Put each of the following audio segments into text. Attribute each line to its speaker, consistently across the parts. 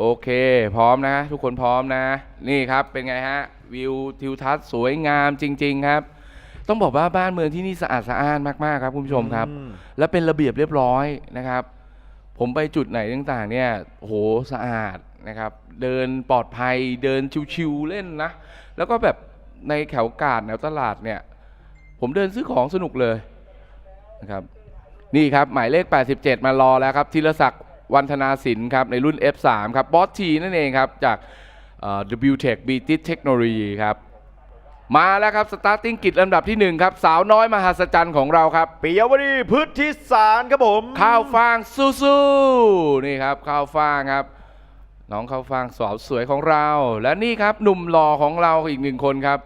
Speaker 1: โอเค พร้อมนะ ทุกคนพร้อมนะ นี่ครับเป็นไงฮะ วิวทิวทัศน์สวยงามจริง ๆ ครับ ต้องบอกว่าบ้านเมืองที่นี่สะอาดสะอ้านมากๆครับคุณผู้ชมครับ
Speaker 2: อืม
Speaker 1: และเป็นระเบียบเรียบร้อยนะครับ ผมไปจุดไหนต่างๆ เนี่ยโอ้โหสะอาดนะครับ เดินปลอดภัยเดินชิวๆเล่นนะ แล้วก็แบบในแถวกาดแถวตลาดเนี่ย ผมเดินซื้อของสนุกเลยนะครับ นี่ครับ หมายเลข 87 มารอแล้วครับธีรศักดิ์ วันธนาสินครับในรุ่น F3 ครับบอสทีนั่นเองครับจากเอ่อ WTech b t Technology ครับมาแล้วครับ สตาร์ติ้งกิจลำดับที่1ครับ สาวน้อยมหัศจรรย์ของเราครับ
Speaker 2: ปิยวดีพืชทิสารครับผม
Speaker 1: ข้าวฟ่างสู้ๆนี่ครับข้าวฟ่างครับ น้องข้าวฟ่างสาวสวยของเรา และนี่ครับหนุ่มหล่อของเราอีกหนึ่งคนครับ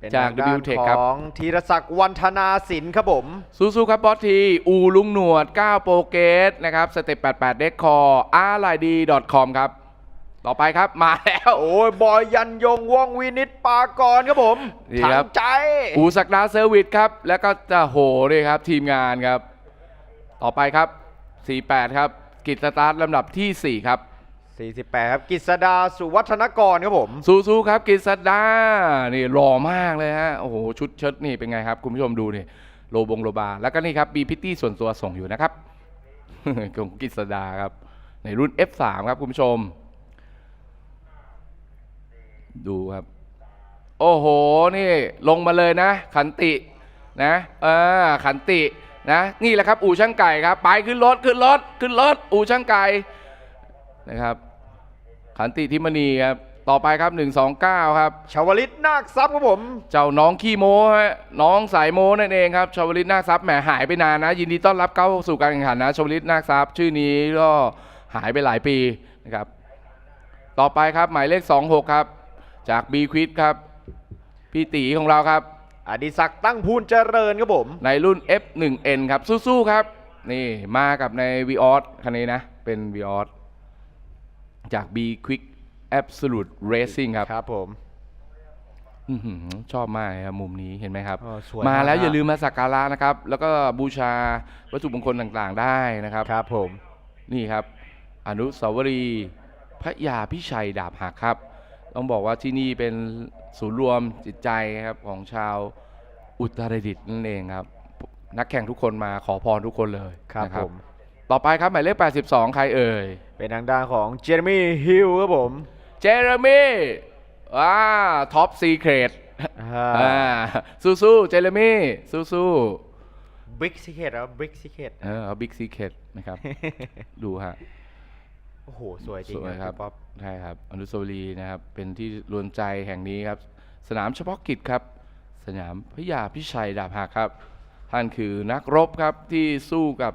Speaker 2: เป็น
Speaker 1: จาก
Speaker 2: ทงด้น
Speaker 1: WTech ครับ
Speaker 2: ของธีรศักดิ์วันธนาสินครับผม
Speaker 1: สู้ๆครับบอสที อูลุงหนวด 9 โปรเกตนะครับสเต็ป88 เด็กคออาร์ไลดี .com ครับ ต่อไปครับมาแล้ว
Speaker 2: โอ้ยบอยยันยงว่องวินิตปากรครับผม
Speaker 1: นี่
Speaker 2: ถั
Speaker 1: ครับ
Speaker 2: งใจ
Speaker 1: อูสักดาเซอร์วิสครับ แล้วก็จะโหเลยครับ ทีมงานครับ ต่อไปครับ 48 ครับ กิจสตาร์ทลำดับทีสี่4 ครับ
Speaker 2: 48 ครับกิษดาสุวัฒนกรครับผม
Speaker 1: สู้ๆครับกิษดานี่หล่อมากเลยฮะโอ้โหชุดเชิ้ตนี่เป็นไงครับ คุณผู้ชมดูนี่โลบงโลบา แล้วก็นี่ครับมีพิตตี้ส่วนตัวส่งอยู่นะครับ ของกิษดาครับ ในรุ่น F3 ครับคุณผู้ชม ดูครับ โอ้โห นี่ลงมาเลยนะ ขันตินะเออขันตินะ นี่แหละครับ อู่ช่างไก่ครับ ไปขึ้นรถขึ้นรถขึ้นรถอู่ช่างไก่นะครับ ขันติทิมณีครับ ต่อไปครับ 129 ครับ
Speaker 2: ชาวลิตนาคทรัพย์ครับผม
Speaker 1: เจ้าน้องขี้โม้ฮะน้องสายโม้นั่นเองครับชาวลิตนาคทรัพย์แหมหายไปนานนะ ยินดีต้อนรับเข้าสู่การแข่งขันนะชาวลิตนาคทรัพย์ชื่อนี้ก็หายไปหลายปีนะครับ ต่อไปครับหมายเลข 26 ครับ จากบีควิดครับ พี่ตีของเราครับ
Speaker 2: อดิศักดิ์ตั้งพูนเจริญครับผม
Speaker 1: ในรุ่น F1N ครับสู้ๆครับ นี่มากับใน v ีออสคันนี้นะ เป็น v ีออส จาก B Quick Absolute Racing ครับ
Speaker 2: ครับผม
Speaker 1: อื้อหือชอบมากเลยครับมุมนี้เห็นไหมครับ
Speaker 2: อ๋อสวย
Speaker 1: มาแล้ว
Speaker 2: มาก
Speaker 1: อย่าลืมมาสักการะนะครับ แล้วก็บูชาวัตถุมงคลต่างๆได้นะครับ
Speaker 2: ครับผม
Speaker 1: นี่ครับ อนุสาวรีย์พระยาพิชัยดาบหักครับ ต้องบอกว่าที่นี่เป็นศูนย์รวมจิตใจครับของชาวอุตรดิตถ์นั่นเองครับ นักแข่งทุกคนมาขอพรทุกคนเลย
Speaker 2: ครับ
Speaker 1: นะ
Speaker 2: ผม
Speaker 1: ต่อไปครับหมายเลข 82 ใครเอ่ย
Speaker 2: เป็นทางด้านของเจเรมี่ฮิลครับผม
Speaker 1: เจเรมี่อ่าท็อปซีเครต
Speaker 2: อ่า
Speaker 1: อ่าสู้ๆเจเรมี่สู้
Speaker 2: บิ๊กซิเคตครับบิ๊กซิเคต
Speaker 1: ๆเออบิ๊กซีเครตนะครับ ดูฮะ
Speaker 2: โอ้โห สวยจริ
Speaker 1: ส
Speaker 2: ง
Speaker 1: วย
Speaker 2: นะครับพี่ป๊อป
Speaker 1: ใช่ครับ อนุสาวรีย์นะครับ เป็นที่รวมใจแห่งนี้ครับ สนามเฉพาะกิจครับ สนามพระยาพิชัยดาบหักครับ ท่านคือนักรบครับที่สู้กับ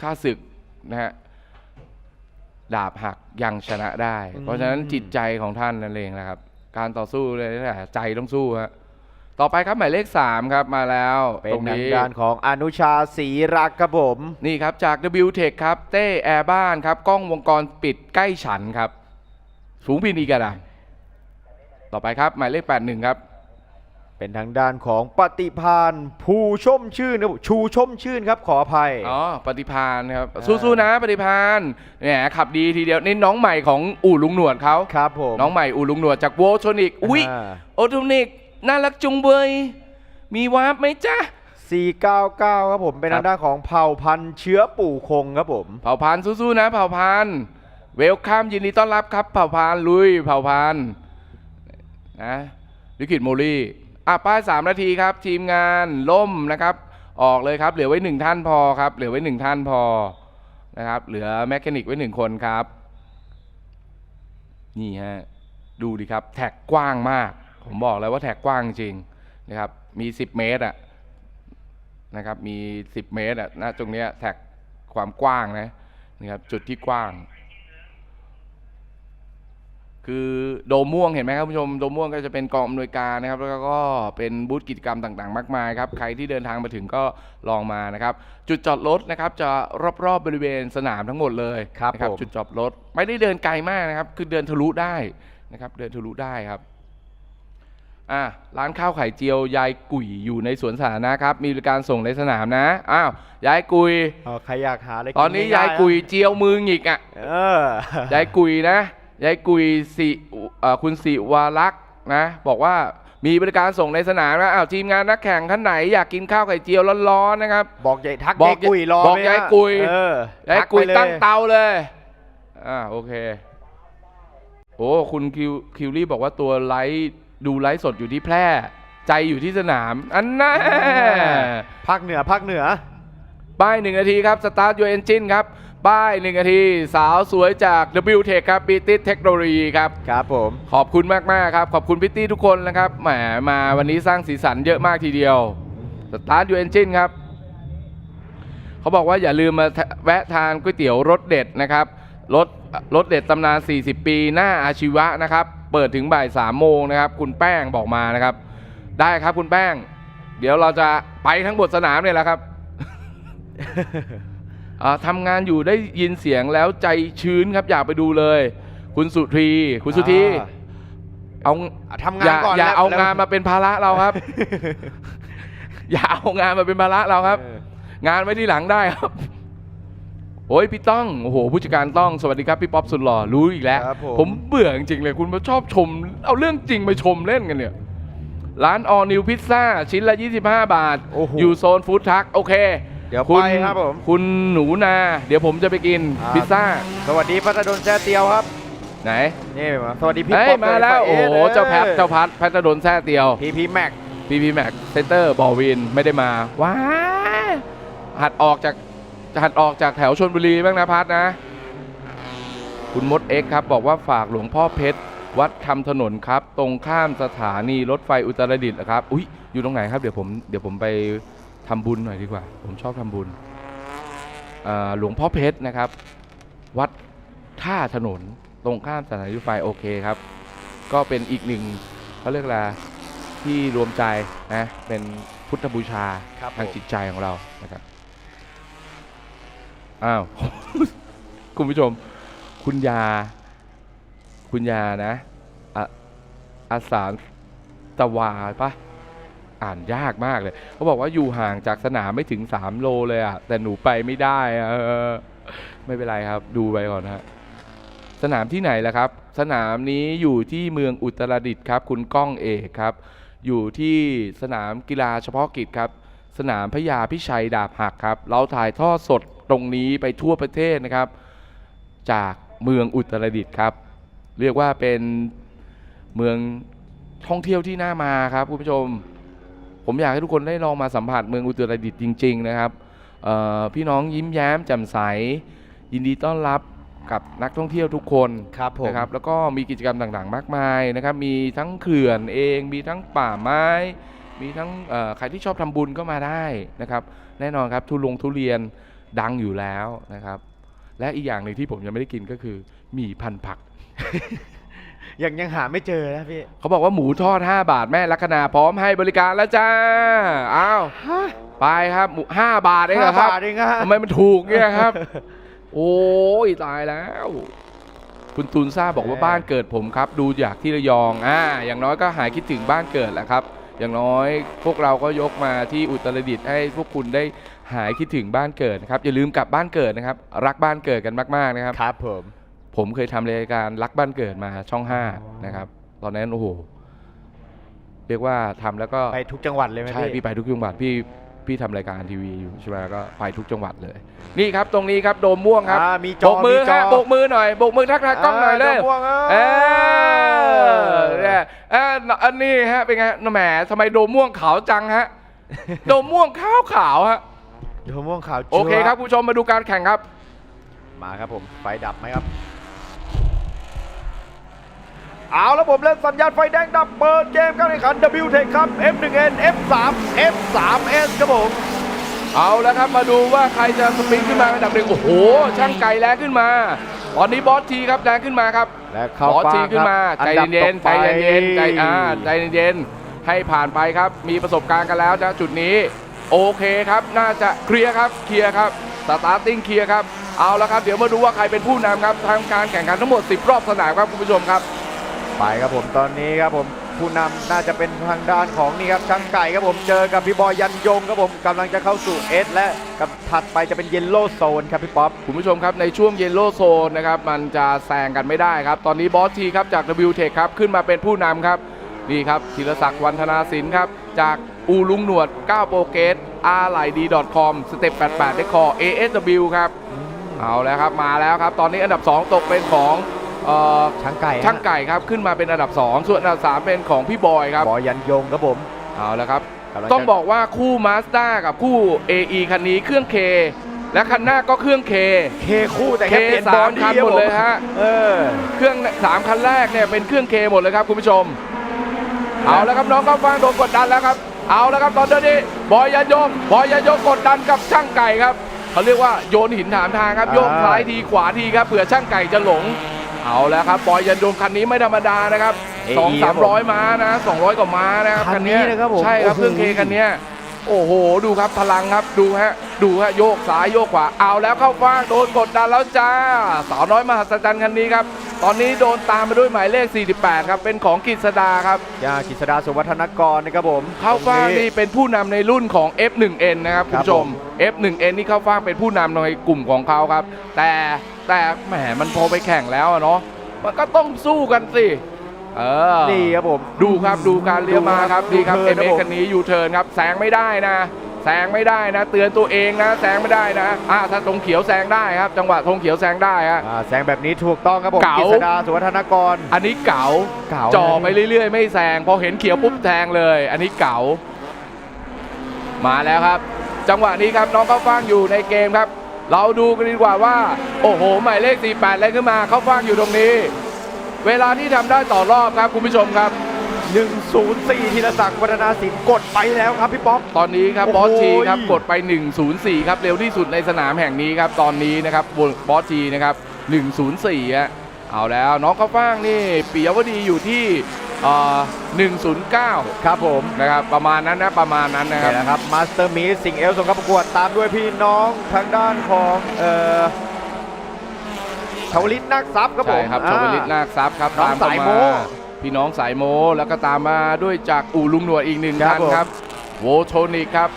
Speaker 1: ข้าศึก นะฮะดาบหักยังชนะได้ เพราะฉะนั้นจิตใจของท่านนั่นเองนะครับ การต่อสู้เลยนะใจต้องสู้ฮะต่อไปครับหมายเลข 3 ครับมาแล้ว
Speaker 2: เป็น
Speaker 1: ตรง
Speaker 2: ทาง
Speaker 1: นี้
Speaker 2: ด้านของอนุชาศรีรักครับผม
Speaker 1: นี่ครับจาก WTech ครับ เต้แอร์บ้านครับ กล้องวงจรปิดใกล้ฉันครับ สูงพินีกระดาษต่อไปครับ หมายเลข 81 ครับ
Speaker 2: เป็นทางด้านของปฏิพานภูชมชื่นครับชูชมชื่นครับขออภัย
Speaker 1: อ๋อปฏิพานครับ
Speaker 2: อ่า
Speaker 1: สู้ๆนะปฏิพานแหมขับดีทีเดียวนี่น้องใหม่ของอู่ลุงหนวดเขา
Speaker 2: ครับผม
Speaker 1: น้องใหม่อู่ลุงหนวดจากโวลโทนิกอุ้ย
Speaker 2: อ่า
Speaker 1: โอโทนิกน่ารักจุงเบยมีวาร์ปไหมจ๊ะ
Speaker 2: 499 ครับผมเป็น
Speaker 1: ครับ
Speaker 2: ทางด้านของเผ่าพันธุ์เชื้อปู่คงครับผม
Speaker 1: เผ่าพันธุ์สู้ๆนะ เผ่าพันธุ์เวลคัมยินดีต้อนรับครับ เผ่าพันธุ์ลุยเผ่าพันธุ์นะลิขิตโมลี่ อะป้ายสามนาทีครับ ทีมงานล่มนะครับ ออกเลยครับเหลือไว้หนึ่งท่านพอครับ เหลือไว้หนึ่งท่านพอนะครับ เหลือแมคานิกไว้หนึ่งคนครับ นี่ฮะดูดิครับ แท็กกว้างมาก ผมบอกแล้วว่าแท็กกว้างจริงนะครับ มี 10 เมตรอะนะครับมี 10 เมตรอะนะตรงเนี้ยแท็กความกว้างนะนะครับจุดที่กว้าง คือโดมม่วงเห็นไหมครับคุณผู้ชมโดมม่วงก็จะเป็นกองอำนวยการนะครับ แล้วก็เป็นบูธกิจกรรมต่างๆ มากมายครับใครที่เดินทางมาถึงก็ลองมานะครับ จุดจอดรถนะครับจะรอบๆบริเวณสนามทั้งหมดเลย
Speaker 2: ครับ
Speaker 1: นะ
Speaker 2: ผม
Speaker 1: จุดจอดรถไม่ได้เดินไกลมากนะครับ คือเดินทะลุได้นะครับ เดินทะลุได้ครับอะร้านข้าวไข่เจียวยายกุ๋ยอยู่ในสวนสาธารณะครับ มีบริการส่งในสนามนะอ้าวยายกุย
Speaker 2: เอาใครอยากหาอะไรกิ
Speaker 1: ตอนนี้
Speaker 2: ง่
Speaker 1: ยาย
Speaker 2: ๆะ
Speaker 1: กุยเจียวมือหงิกอะ
Speaker 2: เออ
Speaker 1: ยายกุยนะ ยายกุยสิเอ่อคุณสิวารักษ์นะบอกว่ามีบริการส่งในสนามนะอ้าวทีมงานนักแข่งท่านไหนอยากกินข้าวไข่เจียวร้อนๆนะครับ
Speaker 2: บอกยายทัก
Speaker 1: บอก
Speaker 2: ยายกุยรอ
Speaker 1: บอก
Speaker 2: ไหม
Speaker 1: ยาย
Speaker 2: ฮะ
Speaker 1: กุย
Speaker 2: เออยา
Speaker 1: ย
Speaker 2: ทั
Speaker 1: กุย
Speaker 2: ไปล
Speaker 1: ตั้งเตาเลยอ่าโอเคโอ้คุณคิวคิวรี่บอกว่าตัวไลฟ์ดูไลฟ์สดอยู่ที่แพร่ ใจอยู่ที่สนาม อันน่า
Speaker 2: ภาคเหนือภาคเหนือ
Speaker 1: ป้ายหนึ่งนาทีครับ Start Your Engine ครับ ป้ายหนึ่งนาที สาวสวยจาก W Tech ครับ b t เทคโนโลยีครับ
Speaker 2: ครับผม
Speaker 1: ขอบคุณมาก ๆ ครับ ขอบคุณพิตตี้ทุกคนนะครับแหมมาวันนี้สร้างสีสันเยอะมากทีเดียว Start Your Engine ครับ เขาบอกว่าอย่าลืมมาแวะทานก๋วยเตี๋ยวรสเด็ดนะครับรสรสเด็ดตำนาน 40 ปีหน้าอาชีวะนะครับ เปิดถึงบ่าย3โมงนะครับ คุณแป้งบอกมานะครับ ได้ครับคุณแป้ง เดี๋ยวเราจะไปทั้งบทสนามเนี่ยแหละครับอ่า ทำงานอยู่ได้ยินเสียงแล้วใจชื้นครับอยากไปดูเลย คุณสุธีคุณสุธี
Speaker 2: อ่า
Speaker 1: เอา
Speaker 2: ทำ
Speaker 1: องา
Speaker 2: น
Speaker 1: ย่า
Speaker 2: ก่อน
Speaker 1: อย่า
Speaker 2: แล้ว
Speaker 1: เอา
Speaker 2: แล้ว
Speaker 1: งานมาเป็นภาระเราครับ อย่าเอางานมาเป็นภาระเราครับ
Speaker 2: เออ
Speaker 1: งานไว้ที่หลังได้ครับโอ้ยพี่ต้องโอ้โหผู้จัดการต้องสวัสดีครับพี่ป๊อปสุดหล่อรู้อีกแล้ว
Speaker 2: ครับผม
Speaker 1: ผมเบื่อจริงๆเลยคุณมาชอบชม เอาเรื่องจริงมาชมเล่นกันเนี่ย ร้านออนิวพิซซ่าชิ้นละ 25 บาท
Speaker 2: โอ้โห
Speaker 1: อยู่โซนฟู้ดทักโอเค
Speaker 2: เดี๋ยว
Speaker 1: คุณ
Speaker 2: ไปครับผม
Speaker 1: คุณหนูนา เดี๋ยวผมจะไปกิน
Speaker 2: อ่า
Speaker 1: พิซซ่า
Speaker 2: สวัสดีพัทดลแซ่เตียวครับ
Speaker 1: ไหน
Speaker 2: นี่มาสวัสดีพี่
Speaker 1: เฮ้ย
Speaker 2: ป๊อป
Speaker 1: มาแล้ว โอ้โห เจ้าแพทเจ้าพัดแพทโดนแท้เตียว
Speaker 2: พีพีแม็ก
Speaker 1: พีพีแม็กเซนเตอร์บอลวินไม่ได้มา ว้าหัดออกจากหัดออกจากแถวชนบุรีบ้างนะพัดนะ คุณมดเอ็กซ์ครับ บอกว่าฝากหลวงพ่อเพชร วัดทำถนนครับ ตรงข้ามสถานีรถไฟอุตรดิตถ์นะครับ อุ้ยอยู่ตรงไหนครับ เดี๋ยวผมเดี๋ยวผมไป ทำบุญหน่อยดีกว่า ผมชอบทำบุญอ่าหลวงพ่อเพชรนะครับ วัดท่าถนนตรงข้ามสถานีรถไฟโอเคครับ ก็เป็นอีกหนึ่งเขาเรียกอะไรที่รวมใจนะเป็นพุทธบูชา
Speaker 2: ครับ
Speaker 1: ทาง
Speaker 2: ผม
Speaker 1: จิตใจของเรานะครับอ้าวคุณผู้ชม คุณยา คุณยานะอะอาสารตะวาปะ อ่านยากมากเลยเขาบอกว่าอยู่ห่างจากสนามไม่ถึง 3 โลเลยอะแต่หนูไปไม่ได้อะไม่เป็นไรครับ ดูไปก่อนนะฮะสนามที่ไหนล่ะครับ สนามนี้อยู่ที่เมืองอุตรดิตถ์ครับ คุณก้องเอกครับ อยู่ที่สนามกีฬาเฉพาะกิจครับ สนามพญาพิชัยดาบหักครับ เราถ่ายทอดสดตรงนี้ไปทั่วประเทศนะครับ จากเมืองอุตรดิตถ์ครับ เรียกว่าเป็นเมืองท่องเที่ยวที่น่ามาครับคุณผู้ชม ผมอยากให้ทุกคนได้ลองมาสัมผัสเมืองอุตรดิตถ์จริง ๆ นะครับเอ่อพี่น้องยิ้มแย้มแจ่มใส ยินดีต้อนรับกับนักท่องเที่ยวทุกคน
Speaker 2: ครับผม
Speaker 1: นะครับแล้วก็มีกิจกรรมต่างๆ มากมายนะครับ มีทั้งเขื่อนเอง มีทั้งป่าไม้ มีทั้งเอ่อใครที่ชอบทำบุญก็มาได้นะครับ แน่นอนครับทุลงทุเรียนดังอยู่แล้วนะครับ และอีกอย่างหนึ่งที่ผมยังไม่ได้กินก็คือหมี่พันผัก
Speaker 2: ยังยังหาไม่เจอนะพี่
Speaker 1: เขาบอกว่าหมูทอด 5 บาทแม่ลัคนาพร้อมให้บริการแล้วจ้า อ้าว ไปครับหมู5บาทเองเหรอครับ
Speaker 2: ห้าบาทเองอะ
Speaker 1: ทำไมมันถูกเนี่ยครับ โอ้ยตายแล้ว คุณตูนซ่าบอกว่าบ้านเกิดผมครับ ดูอยากที่ระยองอ่าอย่างน้อยก็หายคิดถึงบ้านเกิดแหละครับ อย่างน้อยพวกเราก็ยกมาที่อุตรดิตถ์ให้พวกคุณได้หายคิดถึงบ้านเกิดนะครับอย่าลืมกลับบ้านเกิดนะครับ รักบ้านเกิดกันมากๆนะครับ
Speaker 2: ครับผม
Speaker 1: ผมเคยทำรายการรักบ้านเกิดมาช่อง5นะครับ ตอนนั้นโอ้โหเรียกว่าทำแล้วก็
Speaker 2: ไปทุกจังหวัดเลยไหม
Speaker 1: ใช่
Speaker 2: พี่
Speaker 1: พี่ไปทุกจังหวัดพี่พี่ทำรายการทีวีอยู่ใช่ไหมก็ไปทุกจังหวัดเลย นี่ครับตรงนี้ครับโดมม่วงครับ
Speaker 2: อ่ามีจ
Speaker 1: โบ
Speaker 2: อก
Speaker 1: มือ
Speaker 2: จ
Speaker 1: ฮะโบกมือหน่อยโบกมือทักทายกล้องหน่อยเลยา
Speaker 2: ดกม่วง
Speaker 1: เอ
Speaker 2: เอ
Speaker 1: อเนี่ยเอออันนี้ฮะเป็นไงแหมทำไมโดมม่วงขาวจังฮะ โดมม่วงขาวขาวๆฮะ
Speaker 2: ดกม่วงขาว
Speaker 1: โอเคครับคุณผู้ชมมาดูการแข่งครับ
Speaker 2: มาครับผม ไฟดับไหมครับ เอาแล้วผมเล่นสัญญาณไฟแดงดับเปิดเกมการแข่งขัน W Tech ครับ F1N F3 F3S ครับผม
Speaker 1: เอาแล้วครับมาดูว่าใครจะสปริงขึ้นมาอันดับหนึ่งโอ้โห ช่างไก่แรงขึ้นมา ตอนนี้บอสทีครับแรงขึ้นมาครับ
Speaker 2: และเข้า
Speaker 1: บอส
Speaker 2: ฟ้า
Speaker 1: ทีขึ้นมา
Speaker 2: ครับ
Speaker 1: ใจ
Speaker 2: อัดับ
Speaker 1: เย็นๆใจ
Speaker 2: ต่อไป
Speaker 1: เย็นๆใจอ่าใจเย็นๆให้ผ่านไปครับ มีประสบการณ์กันแล้วนะจุดนี้ โอเคครับ น่าจะเคลียร์ครับเคลียร์ครับสตาร์ติ้งเคลียร์ครับเอาแล้วครับ เดี๋ยวมาดูว่าใครเป็นผู้นำครับทางการแข่งขันทั้งหมด 10 รอบสนามครับคุณผู้ชมครับ
Speaker 2: ไปครับผมตอนนี้ครับผมผู้นำน่าจะเป็นทางด้านของนี่ครับช่างไก่ครับผมเจอกับพี่บอยยันยงครับผมกำลังจะเข้าสู่เอสและกับถัดไปจะเป็นเยลโล่โซนครับพี่ป๊อป
Speaker 1: คุณผู้ชมครับในช่วงเยลโล่โซนนะครับมันจะแซงกันไม่ได้ครับ ตอนนี้บอสทีครับจาก w t e c h ครับขึ้นมาเป็นผู้นำครับนี่ครับธีรศักดิ์วันธนาสินครับจากอูลุงหนวด9โปรเกตอาร์ไลดี .com สเต็ป88ได้คอ ASW ครับเอาแล้วครับมาแล้วครับ ตอนนี้อันดับ 2 ตกเป็นของ เอ่อ
Speaker 2: ช่างไก่ฮะ
Speaker 1: ช่างไก่ครับขึ้นมาเป็นอันดับ 2 ส่วนอันดับ 3 เป็นของพี่บอยครับ
Speaker 2: บอยยันยงครับผม
Speaker 1: เอาแล้วครับ
Speaker 2: กำลัง
Speaker 1: ต้อง
Speaker 2: จะ
Speaker 1: บอกว่าคู่มาสด้ากับคู่ AE คันนี้เครื่อง K และคันหน้าก็เครื่อง K
Speaker 2: เคคู่แต่
Speaker 1: เค
Speaker 2: แค่เปลี่ยน
Speaker 1: สา
Speaker 2: บอ
Speaker 1: ม
Speaker 2: ดี้
Speaker 1: คัน
Speaker 2: ครับ
Speaker 1: หมด
Speaker 2: ผม
Speaker 1: เลยฮะ
Speaker 2: เออ
Speaker 1: เครื่อง3คันแรกเนี่ยเป็นเครื่อง K หมดเลยครับคุณผู้ชม เอาแล้วครับน้องก็ฟังโดนกดดันแล้วครับ เอาแล้วครับตอนนี้บอยยันยงบอยยันยงกดดันกับช่างไก่ครับเขาเรียกว่าโยนหินถามทางครับ
Speaker 2: อ่า
Speaker 1: โยกซ้ายทีขวาทีครับเผื่อช่างไก่จะหลง เอาแล้วครับบอยยันยงคันนี้ไม่ธรรมดานะครับสองสามร้อยม้านะสองร้อยกว่าม้านะครับ
Speaker 2: คันนี้นะครับผม
Speaker 1: ใช่ครับ
Speaker 2: โอ้โห
Speaker 1: เครื่องเคคันเนี้ยโอ้โห ดูครับพลังครับดูฮะ ดูฮะโยกซ้ายโยกขวาเอาแล้วเข้าฟ้างโดนกดดันแล้วจ้า สาวน้อยมหัศจรรย์คันนี้ครับ ตอนนี้โดนตามมาด้วยหมายเลข 48 ครับ เป็นของกฤษดาครับ
Speaker 2: ยากิษดาสุวัฒนกรนะครับผม
Speaker 1: เข้าฟ้าง
Speaker 2: ตรง
Speaker 1: นี่เป็นผู้นำในรุ่นของ F1N นะครับ
Speaker 2: ค
Speaker 1: คุ
Speaker 2: รั
Speaker 1: ณ
Speaker 2: บ
Speaker 1: ผู้ชม
Speaker 2: ผม
Speaker 1: F1N นี่เข้าฟ้างเป็นผู้นำในกลุ่มของเขาครับ แต่แต่แหมมันพอไปแข่งแล้วอะเนาะมันก็ต้องสู้กันสิเออ
Speaker 2: นี่ครับผม
Speaker 1: ดูครับดูการเลี้ยวมาครับ
Speaker 2: ดู
Speaker 1: ดีครับ
Speaker 2: ดู
Speaker 1: เอ็ม
Speaker 2: เทิร์น
Speaker 1: เอ
Speaker 2: ครับผม
Speaker 1: คันนี้ยูเทิร์นครับแซงไม่ได้นะ แซงไม่ได้นะ เตือนตัวเองนะแซงไม่ได้นะอ่าถ้าธงเขียวแซงได้ครับ จังหวะธงเขียวแซงได้ฮะ
Speaker 2: อ่าแซงแบบนี้ถูกต้องครับผม
Speaker 1: เก๋า
Speaker 2: กิษดาสุวัฒนกร
Speaker 1: อันนี้เก๋า
Speaker 2: เก๋า
Speaker 1: จ่อไปเรื่อย ๆ ไม่แซงพอเห็นเขียวปุ๊บแซงเลย อันนี้เก๋า มาแล้วครับ จังหวะนี้ครับน้องเข้าฟ่างอยู่ในเกมครับ เราดูกันดีกว่าว่า โอ้โห หมายเลข 48เลยขึ้นมาเข้าฟ่างอยู่ตรงนี้ เวลาที่ทำได้ต่อรอบครับคุณผู้ชมครับ
Speaker 2: 104ธีรศักดิ์วัฒนาสินกดไปแล้วครับพี่ป๊อป
Speaker 1: ตอนนี้ครับ
Speaker 2: โอ้
Speaker 1: บ
Speaker 2: โห
Speaker 1: อสทีครับกดไป 104 ครับ เร็วที่สุดในสนามแห่งนี้ครับ ตอนนี้นะครับบอสทีนะครับ 104ฮะเอาแล้วน้องข้าวฟ่างนี่ปิยวดีอยู่ที่เอ่อ109
Speaker 2: ครับผม
Speaker 1: นะครับประมาณนั้นนะประมาณนั้นนะครับ
Speaker 2: นี่แหละครับมาสเตอร์มีสิงเอลส่งเข้าประกวดตามด้วยพี่น้องทางด้านของเอ่อชาวลิตนักซับครับผ
Speaker 1: ใช่
Speaker 2: ม
Speaker 1: ครับ
Speaker 2: อ่
Speaker 1: ชวลิตนาคทรัพย์ครับ
Speaker 2: น้อง
Speaker 1: ตามเข้
Speaker 2: สายโม้
Speaker 1: พี่น้องสายโม แล้วก็ตามมาด้วยจากอู่ลุงหนวดอีกหนึ่ง
Speaker 2: ครั
Speaker 1: ท่า
Speaker 2: บ
Speaker 1: น
Speaker 2: ผม
Speaker 1: ครับ โวโทนิกครับ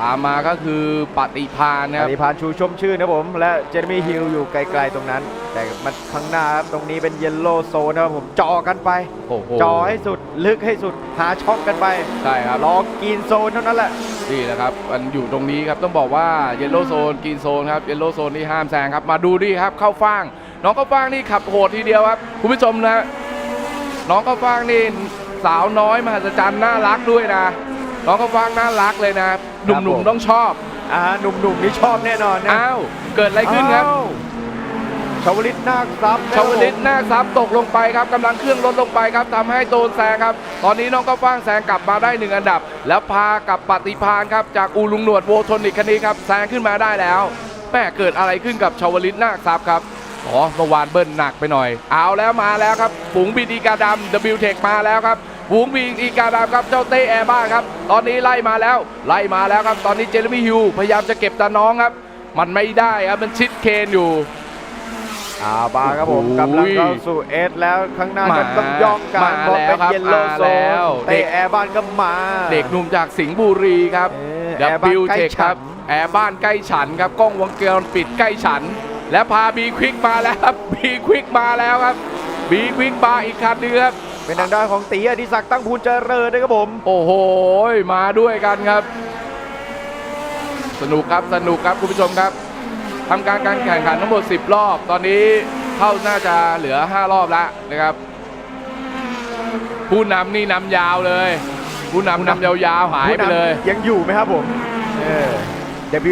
Speaker 1: ตามมาก็คือปฏิพานนะครับ
Speaker 2: ปฏิพานชูชมชื่นนะครับผม และเจอร์มี่ฮิลอยู่ไกลๆตรงนั้น แต่มันข้างหน้าครับตรงนี้เป็นเยลโล่โซนนะครับผมจอกันไป
Speaker 1: โอ้โห
Speaker 2: จอให้สุดลึกให้สุดหาช่องกันไป
Speaker 1: ใช่ครับ
Speaker 2: รอกินโซนเท่านั้นแหละ
Speaker 1: นี่แหละครับมันอยู่ตรงนี้ครับต้องบอกว่าเยลโลโซนกินโซนครับเยลโลโซนนี่ห้ามแซงครับมาดูดิครับเข้าฟ่างน้องเข้าฟ่างนี่ขับโหดทีเดียวครับคุณผู้ชมนะ น้องเข้าฟ่างนี่สาวน้อยมหัศจรรย์น่ารักด้วยนะ น้องเข้าฟ่างน่ารักเลยนะห
Speaker 2: ครับ
Speaker 1: นุ่ม
Speaker 2: ผม
Speaker 1: ๆต้องชอบ
Speaker 2: อ่าหนุ่มๆนี่ชอบแน่นอนนะ
Speaker 1: อ้าวเกิดอะไรขึ้นครับ
Speaker 2: อ้าวชาวลิตนาคซับนะค
Speaker 1: ชา
Speaker 2: รับ
Speaker 1: ว
Speaker 2: ผม
Speaker 1: ลิตหน้าซับตกลงไปครับกำลังเคลื่อนรถลงไปครับทำให้โดนแซงครับ ตอนนี้น้องก็ฟ้างแซงกลับมาได้หนึ่งอันดับ แล้วพากับปฏิพานครับจากอูลุงหนวดโวทนิกคันนี้ครับแซงขึ้นมาได้แล้วแม่เกิดอะไรขึ้นกับชาวลิตหน้าซับครับ อ๋อเมื่อวานเบิ้ลหนักไปหน่อย เอาแล้วมาแล้วครับฝูงบีดีกาดำ w t e c h มาแล้วครับฝูงบีดีกาดำครับเจ้าเต้แอร์บ้าครับ ตอนนี้ไล่มาแล้ว ไล่มาแล้วครับ ตอนนี้เจเรมี่ฮิวพยายามจะเก็บตาน้องครับ มันไม่ได้ครับมันชิดเคนอยู่
Speaker 2: อ่าบาครับผม
Speaker 1: โอ้โห
Speaker 2: กำลังเข้าสู่เอสแล้วข้างหน้า
Speaker 1: มา
Speaker 2: จะต้องย่องกัน
Speaker 1: มา
Speaker 2: เพราะเป็น
Speaker 1: แล้วครับ
Speaker 2: เยลโล่
Speaker 1: มา
Speaker 2: โซ
Speaker 1: แล้ว
Speaker 2: นเตะแอร์บ้านก็มา
Speaker 1: เด็กหนุ่มจากสิงห์บุรีครับ
Speaker 2: เออแอร์บ้าน
Speaker 1: W
Speaker 2: ใกล้
Speaker 1: Tech ครับ
Speaker 2: ฉัน
Speaker 1: แอร์บ้านใกล้ฉันครับกล้องวงจรปิดใกล้ฉัน และพาบีควิกมาแล้วครับบีควิกมาแล้วครับบีควิกมาอีกคันหนึงครับ
Speaker 2: เป็นทางด้านของตีอดิศักดิ์ตั้งพูนเจริญนะครับผม
Speaker 1: โอ้โห มาด้วยกันครับ สนุกครับสนุกครับคุณผู้ชมครับทำการการแข่งขันทั้งหมด 10 รอบ ตอนนี้เข้าน่าจะเหลือ 5 รอบแล้วนะครับ ผู้นำนี่นำยาวเลย ผู้นำนำยาวๆหายไปเลย
Speaker 2: ผู้นำยังอยู่ไหมครับผมเออ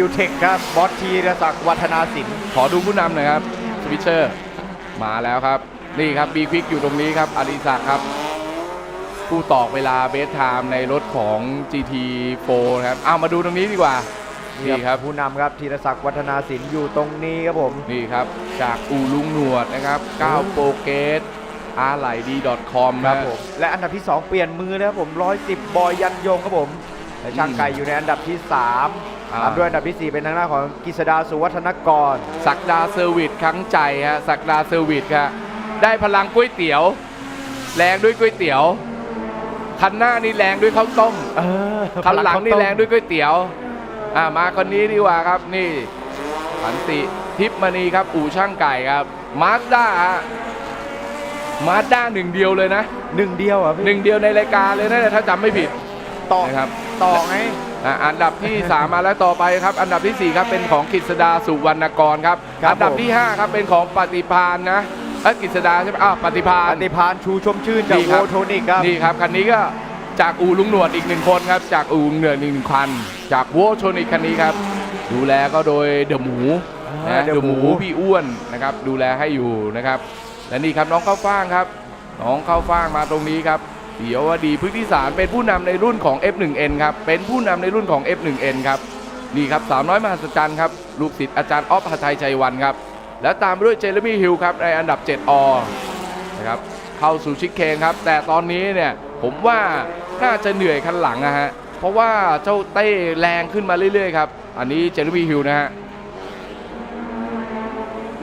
Speaker 2: W Tech ครับบอสทีรศักดิ์วัฒนาสิน
Speaker 1: ขอดูผู้นำหน่อยครับสวิชเชอร์มาแล้วครับ นี่ครับบีควิกอยู่ตรงนี้ครับอดิศักดิ์ครับผู้ตอกเวลาเบสไทม์ในรถของ GT4 นะครับเอามาดูตรงนี้ดีกว่านี่ครับ
Speaker 2: ผู้นำครับธีรศักดิ์วัฒนาสินอยู่ตรงนี้ครับผม
Speaker 1: นี่ครับ จากอูลุงหนวดนะครับ9โปรเกตอาร์ไลดี .com
Speaker 2: ครับ
Speaker 1: นะ
Speaker 2: ผมและอันดับที่ 2 เปลี่ยนมือนะครับผม 110 บอยยันยงครับผมและช่างไก่อยู่ในอันดับที่3
Speaker 1: อ่า
Speaker 2: ตามด้วยอันดับที่ 4 เป็นทางด้านของกิษดาสุวัฒนกร
Speaker 1: สักดาเซอร์วิสครั้งใจฮะสักดาเซอร์วิสครับได้พลังก๋วยเตี๋ยว แรงด้วยก๋วยเตี๋ยว คันหน้านี่แรงด้วยข้าวต้ม
Speaker 2: เออ
Speaker 1: คันหลังนี่
Speaker 2: พ
Speaker 1: แรงด้วยก๋วยเตี๋ยวอ่ามาคนนี้ดีกว่าครับนี่สันติทิพย์มณีครับ อู่ช่างไก่ครับมาสด้ามาสด้าหนึ่งเดียวเลยนะ
Speaker 2: หนึ่งเดียวเหรอะพี่
Speaker 1: หนึ่งเดียวในรายการเลยนะถ้าจำไม่ผิด
Speaker 2: ต่อ
Speaker 1: นะครับ
Speaker 2: ต่อไง
Speaker 1: อะอันดับที่ 3 มาแล้วต่อไปครับ อันดับทีสี่ 4 ครับเป็นของกฤษดาสุวรรณกรครับ
Speaker 2: ครับ
Speaker 1: อันดับที่ 5 ครับเป็นของปฏิพานนะเอ้ยกฤษดาใช่ไหมอ้าวปฏิพา
Speaker 2: ป
Speaker 1: น
Speaker 2: ฏิพานชูชมชื่นจาก
Speaker 1: นี่ค
Speaker 2: โว
Speaker 1: รับ
Speaker 2: โทนิกครับ
Speaker 1: นี่ครับคันนี้ก็จากอู่ลุงหนวดอีกหนึ่งคนครับ จากอู่ลุงหนวดอีกหนึ่งคัน จากโวโชนิกคันนี้ครับ ดูแลก็โดยเดอะหมู
Speaker 2: อ่า
Speaker 1: นะ
Speaker 2: The
Speaker 1: เดอะหมู
Speaker 2: หมู
Speaker 1: พี่อ้วนนะครับ ดูแลให้อยู่นะครับ และนี่ครับน้องข้าวฟ่างครับ น้องข้าวฟ่างมาตรงนี้ครับ เดี๋ยวว่าดีพฤกษสารเป็นผู้นำในรุ่นของ F1N ครับ เป็นผู้นำในรุ่นของ F1N ครับนี่ครับสาวน้อยมหัศจรรย์ครับลูกศิษย์อาจารย์อ๊อฟหทัยชัยวันครับ แล้วตามมาด้วยเจเรมี่ฮิลครับในอันดับ 7 อนะครับเข้าสู่ชิคเคนครับ แต่ตอนนี้เนี่ยผมว่าน่าจะเหนื่อยคันหลังนะฮะเพราะว่าเจ้าเต้แรงขึ้นมาเรื่อยๆครับ อันนี้เจอร์มี่ฮิลนะฮะ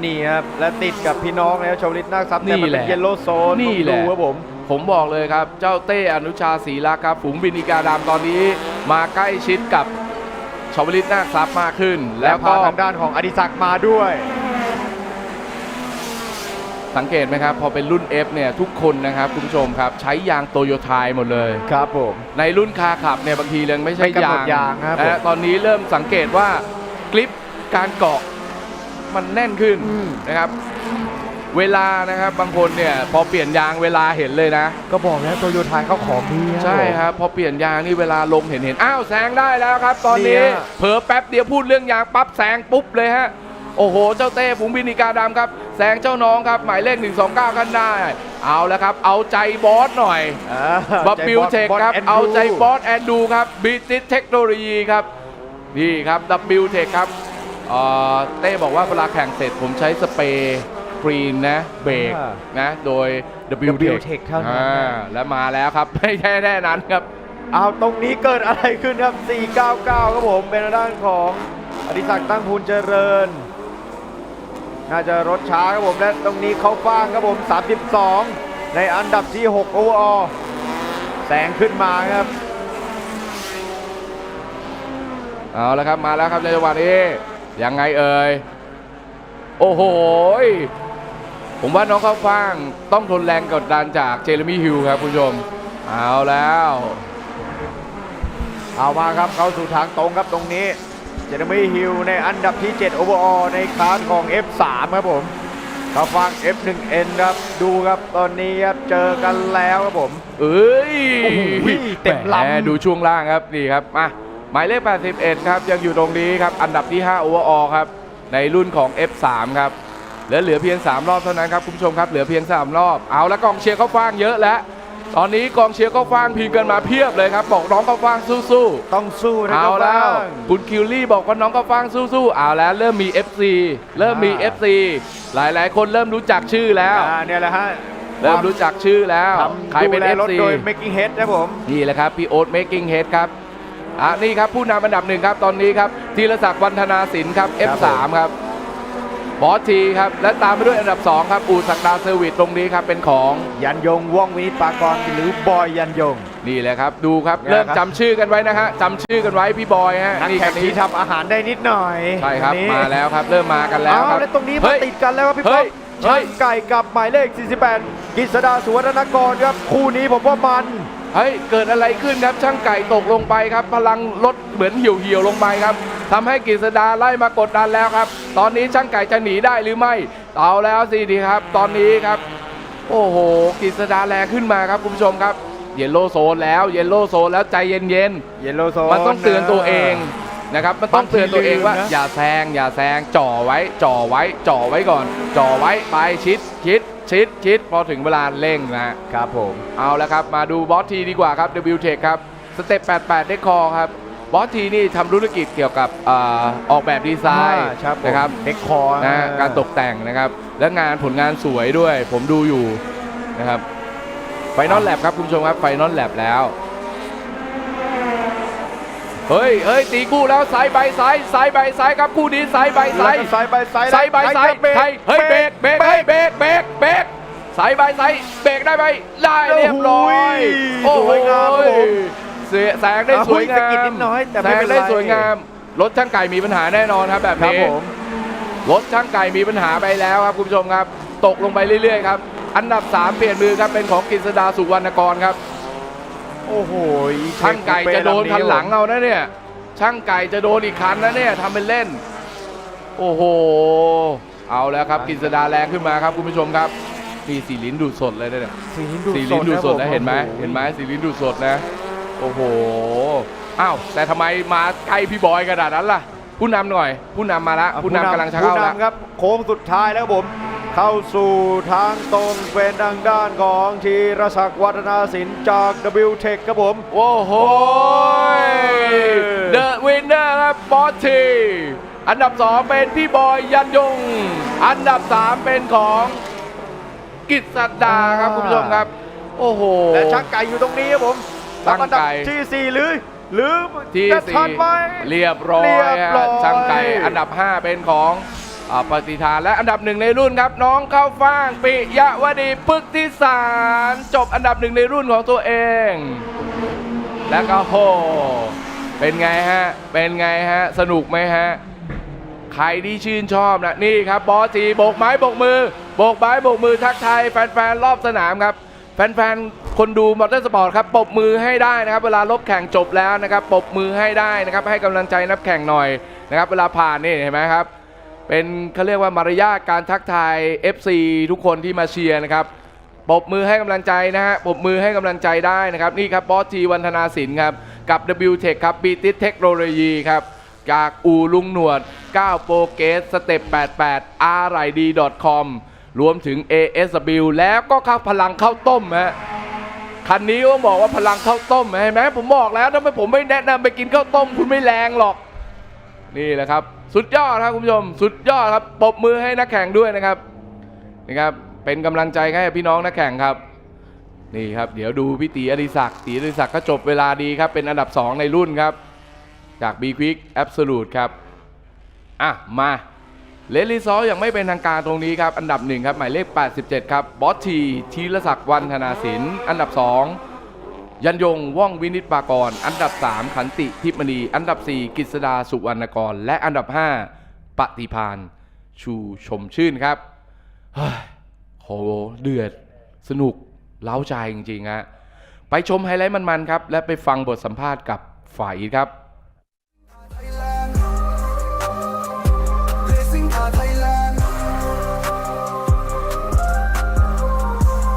Speaker 2: นี่ครับและติดกับพี่น้องแล้วชาวลิตนาคซับแต่มัน
Speaker 1: นี่แห
Speaker 2: เป็น
Speaker 1: ละ
Speaker 2: เยลโล่โซน
Speaker 1: นี่แหละ
Speaker 2: ดูครับผม
Speaker 1: ผมบอกเลยครับ เจ้าเต้อนุชาศรีรักษ์ครับฝูงบินอีกาดำตอนนี้ มาใกล้ชิดกับชาวลิตนาคซับมากขึ้น
Speaker 2: แล้
Speaker 1: แล้วว
Speaker 2: พา
Speaker 1: ก็
Speaker 2: ทางด้านของอดิศักดิ์มาด้วย
Speaker 1: สังเกตไหมครับ พอเป็นรุ่น F เนี่ยทุกคนนะครับคุณผู้ชมครับ ใช้ยางโตโยไทยหมดเลย
Speaker 2: ครับผม
Speaker 1: ในรุ่นคาร์ขับเนี่ยบางทียังไม่ใช่
Speaker 2: ไม่กำหน
Speaker 1: ยา
Speaker 2: ด
Speaker 1: ง
Speaker 2: ยางครับ
Speaker 1: นะฮะ
Speaker 2: ผม
Speaker 1: ตอนนี้เริ่มสังเกตว่ากริปการเกาะมันแน่นขึ้น
Speaker 2: อืม
Speaker 1: นะครับ เวลานะครับบางคนเนี่ยพอเปลี่ยนยางเวลาเห็นเลยนะ
Speaker 2: ก็บอกแล้วโตโยต้าเขาของดี
Speaker 1: ใช่ครับ พอเปลี่ยนยางนี่เวลาลงเห็นเห็นอ้าวแซงได้แล้วครับ ตอนนี้
Speaker 2: เนี่ย
Speaker 1: เผลอแป๊บเดียวพูดเรื่องยางปั๊บแซงปุ๊บเลยฮะ โอ้โห เจ้าเต้ฝูงบินอีกาดำครับแซงเจ้าน้องครับ หมายเลข 129กันได้ เอาแล้วครับ เอาใจบอสหน่อย
Speaker 2: อ่า
Speaker 1: บับบิลเทคครับ
Speaker 2: แนด์
Speaker 1: เอาใจ
Speaker 2: รู
Speaker 1: บอสแอนดูครับบีติสเทคโนโลยีครับ นี่ครับดับบิลเทคครับเอ่อเต้บอกว่าเวลาแข่งเสร็จผมใช้สเปรย์ กรีนนะเบรก
Speaker 2: อ่า
Speaker 1: นะโดย W
Speaker 2: W
Speaker 1: Tech
Speaker 2: Tech เท่านั้น
Speaker 1: อ่าแล้วมาแล้วครับ ไม่ใช่แค่นั้นครับ
Speaker 2: เอาตรงนี้เกิดอะไรขึ้นครับ 499 ครับผม เป็นทางด้านของอดิศักดิ์ตั้งพูนเจริญ น่าจะรถช้าครับผม และตรงนี้เขาฟางครับผม 32 ในอันดับที่6โอเวอร์แสงขึ้นมาครับ
Speaker 1: เอาแล้วครับมาแล้วครับในจังหวะนี้ยังไงเอ่ย โอ้โหย ผมว่าน้องข้าวฟ่างต้องทนแรงกดดันจากเจเรมี่ฮิลครับคุณผู้ชม เอาแล้ว
Speaker 2: เอามาครับเข้าสู่ทางตรงครับตรงนี้ เจเรมี่ฮิลในอันดับที่7โอเวอร์อในคลาสของ F3 ครับผมเขาฟัง F1N ครับ ดูครับตอนนี้ครับเจอกันแล้วครับผม
Speaker 1: เอ้ย
Speaker 2: โอ้โหเต็มลำ
Speaker 1: แหดูช่วงล่างครับนี่ครับมาหมายเลข81ครับยังอยู่ตรงนี้ครับอันดับที่5โอเวอร์ออครับในรุ่นของ F3 ครับ เหลือเหลือเพียง 3 รอบเท่านั้นครับคุณผู้ชมครับ เหลือเพียง 3 รอบ เอาแล้วกองเชียร์เข้าฟางเยอะแล้ว ตอนนี้กองเชียร์เข้าฟางพิมพ์กันมาเพียบเลยครับ บอกน้องเข้าฟางสู้ๆ
Speaker 2: ต้องสู้นะค
Speaker 1: เอา
Speaker 2: รับ
Speaker 1: แล้ว
Speaker 2: บ้าง
Speaker 1: คุณคิวลี่บอกว่าน้องก็ฟังสู้ๆเอาแล้วเริ่มมี FC เริ่มมี
Speaker 2: อ่า
Speaker 1: FC หลายๆ คนเริ่มรู้จักชื่อแล้ว
Speaker 2: อ่าเนี่ยแหละฮะ
Speaker 1: เริ่มรู้จักชื่อแล้ว
Speaker 2: ทำ
Speaker 1: ใครเป็น
Speaker 2: ดูแลรถ
Speaker 1: FC
Speaker 2: โดย Making Head นะผม
Speaker 1: นี่แหละครับ พี่โอ๊ต making head ครับ อะนี่ครับผู้นำอันดับหนึ่งครับ ตอนนี้ครับธีรศักดิ์วันธนาสินครับ
Speaker 2: ครับ
Speaker 1: F3 ครับ บอสทีครับ และตามไปด้วยอันดับ 2 ครับ อู่สักดาเซอร์วิสตรงนี้ครับ เป็นของ
Speaker 2: ยันยงว่องวินิจปากรหรือบอยยันยง
Speaker 1: นี่แหละครับ ดูครับ
Speaker 2: เนี่ย
Speaker 1: เริ่ม
Speaker 2: ครับ
Speaker 1: จำชื่อกันไว้นะฮะจำชื่อกันไว้พี่บอยฮะ
Speaker 2: นัก
Speaker 1: นี่
Speaker 2: แข่
Speaker 1: คั
Speaker 2: ง
Speaker 1: นนี้
Speaker 2: ที่ทำอาหารได้นิดหน่อย
Speaker 1: ใช่ครับ
Speaker 2: อันนี้
Speaker 1: มาแล้วครับ เริ่มมากันแล้ว
Speaker 2: เอา
Speaker 1: ครับ
Speaker 2: แล้วตรงนี้มา
Speaker 1: เฮ้ย
Speaker 2: ติดกันแล้วครับพี่
Speaker 1: เฮ้
Speaker 2: ป๊อยป
Speaker 1: เฮ้
Speaker 2: ช่าย งไก่กับหมายเลข 48 กิษดาสุวรรณกรครับ คู่นี้ผมว่ามัน
Speaker 1: เฮ้ย เกิดอะไรขึ้นครับ ช่างไก่ตกลงไปครับ พลังลดเหมือนเหี่ยวเหี่ยวๆลงไปครับทำให้กฤษดาไล่มากดดันแล้วครับ ตอนนี้ช่างไก่จะหนีได้หรือไม่ เอาแล้วสิดีครับ ตอนนี้ครับ โอ้โหกฤษดาแรงขึ้นมาครับคุณผู้ชมครับ เยลโลโซนแล้ว เยลโลโซนแล้วใจเย็น
Speaker 2: เยลโลโซ
Speaker 1: ๆมันต้องเตือนตัวเองนะครับมันต้องเตือนตัวเองว่า
Speaker 2: บางทีลืมนะ
Speaker 1: อย่าแซงอย่าแซงจ่อไว้ จ่อไว้ จ่อไว้ก่อน จ่อไว้ไปชิดชิด ชิดชิดพอถึงเวลาเร่งนะ
Speaker 2: ครับผม
Speaker 1: เอาละครับ มาดูบอสทีดีกว่าครับ W Tech ครับสเต็ป88 ได้คอครับ บอสทีนี่ทำธุรกิจเกี่ยวกับอาออกแบบดีไซน์
Speaker 2: อ่าครับผม
Speaker 1: นะครับ
Speaker 2: เด็กคอร์
Speaker 1: นะการตกแต่งนะครับ และงานผลงานสวยด้วย ผมดูอยู่นะครับไฟนอลแลบครับคุณผู้ชมครับไฟนอลแลบแล้ว เฮ้ยเฮ้ยตีคู่แล้วซ้ายใบซ้ายซ้ายใบซ้ายครับคู่นี้ซ้ายใบซ้าย
Speaker 2: แล้วก็ซ้ายไปซ้าย
Speaker 1: ซ้ายใบซ้าย
Speaker 2: เบรก
Speaker 1: ใครเฮ้ยเบรกเบรกเฮ้ยเบรกเบรกเบรกสายบายสายเบรกได้ไหมได้เรียบร้อย
Speaker 2: โอ้โหสวยงามครับผม
Speaker 1: เสียแสงได้สวยงา
Speaker 2: เอาสะกิดนิ
Speaker 1: ม
Speaker 2: ดน้อยแต่
Speaker 1: แส
Speaker 2: ไม่
Speaker 1: ง
Speaker 2: เป็นไร
Speaker 1: ได้สวยงามรถช่างไก่มีปัญหาแน่นอนครับแบบ
Speaker 2: ครับ
Speaker 1: นี้
Speaker 2: ผม
Speaker 1: รถช่างไก่มีปัญหาไปแล้วครับคุณผู้ชมครับ ตกลงไปเรื่อยๆครับอันดับ 3 เปลี่ยนมือครับเป็นของกฤษดาสุวรรณกรครับ
Speaker 2: โอ้โห
Speaker 1: ช่างไก่จะโดนคันหลังเอานะเนี่ย ช่างไก่จะโดนอีกคันนะเนี่ยทำเป็นเล่น โอ้โห เอาแล้วครับกฤษดาแรงขึ้นมาครับคุณผู้ชมครับนี่สีลิ้นดูดสดเลยนะเนี่ย
Speaker 2: สีลิ้นดูด
Speaker 1: สีลิ้นดูดสด
Speaker 2: ครั
Speaker 1: นะ
Speaker 2: บผ
Speaker 1: เห็นไหม
Speaker 2: โอ้โเห็
Speaker 1: นไหมสีลิ้นดูดสดนะ โอ้โหอ้าวแต่ทำไมมาใกล้พี่บอยขนาดนั้นล่ะ ผู้นำหน่อย ผู้นำมาละ
Speaker 2: อะ
Speaker 1: ผู้นำกำลังจะเข้า
Speaker 2: ผู้
Speaker 1: ละ
Speaker 2: นำครับโค้งสุดท้ายแล้วครับผม เข้าสู่ทางตรงเป็นทางด้านของธีรศักดิ์วัฒนาสินจาก W Tech ครับผม
Speaker 1: โอ้โห The winner ครับบอสทีอันดับ 2 เป็นพี่บอยยันยง อันดับ 3 เป็นของกิตสดาครับ
Speaker 2: อ่า
Speaker 1: คุณผู้ชมครับ โอ้โห
Speaker 2: และช่างไก่อยู่ตรงนี้ครับผม
Speaker 1: ช่างไก่
Speaker 2: ลำดับที่ 4 หรือหรือ
Speaker 1: ที่
Speaker 2: จะ
Speaker 1: สี่
Speaker 2: ทันไหม
Speaker 1: เรียบร้อย
Speaker 2: เรียบร้อย
Speaker 1: ฮะช่างไก่อันดับ 5 เป็นของอา ปฏิทานและอันดับหนึ่งในรุ่นครับ น้องเข้าฟ่างปิยวดีปึกที่สารจบอันดับหนึ่งในรุ่นของตัวเอง แล้วก็โหเป็นไงฮะ เป็นไงฮะ สนุกไหมฮะ ใครที่ชื่นชอบนะนี่ครับบอสีโบกไม้โบกมือโบกไม้โบกมือทักทายแฟนๆรอบสนามครับ แฟนๆคนดูมอเตอร์สปอร์ตครับปรบมือให้ได้นะครับ เวลาลบแข่งจบแล้วนะครับปรบมือให้ได้นะครับ ให้กำลังใจนับแข่งหน่อยนะครับ เวลาผ่านนี่เห็นไหมครับ เป็นเขาเรียกว่ามารยาทการทักทาย FC ทุกคนที่มาเชียร์นะครับปรบมือให้กำลังใจนะฮะปรบมือให้กำลังใจได้นะครับ นี่ครับบอสทีวันธนาสินครับ กับ W Tech ครับ b ีติ t เทคโนโลยีครับ จากอูลุงหนวด 9 โปรเกสสเต็ป88 r i d com รวมถึง ASW แล้วก็ข้าวพลังข้าวต้มฮะคันนี้ก็บอกว่าพลังข้าวต้มเห็นไหมผมบอกแล้วทำไมผมไม่แนะนำไปกินข้าวต้มคุณไม่แรงหรอก นี่แหละครับ สุดยอดครับคุณผู้ชม สุดยอดครับปรบมือให้นักแข่งด้วยนะครับนี่ครับ เป็นกำลังใจให้พี่น้องนักแข่งครับ นี่ครับ เดี๋ยวดูพี่ตีอดิศักดิ์ตีอดิศักดิ์ก็จบเวลาดีครับ เป็นอันดับ 2 ในรุ่นครับ จาก B Quick Absolute ครับ อะ มาเลลิซอยังไม่เป็นทางการตรงนี้ครับ อันดับ 1 ครับ หมายเลข 87 ครับ บอสทีธีรศักดิ์วันธนาสิน อันดับ 2 ยันยงว่องวินิตปากร อันดับ 3 ขันติทิพมณี อันดับ 4กฤษดาสุวรรณกร และอันดับ 5ปฏิพานชูชมชื่นครับโหเดือดสนุกเล้าใจจริงๆฮะไปชมไฮไลท์มันๆครับ และไปฟังบทสัมภาษณ์กับฝ่ายครับ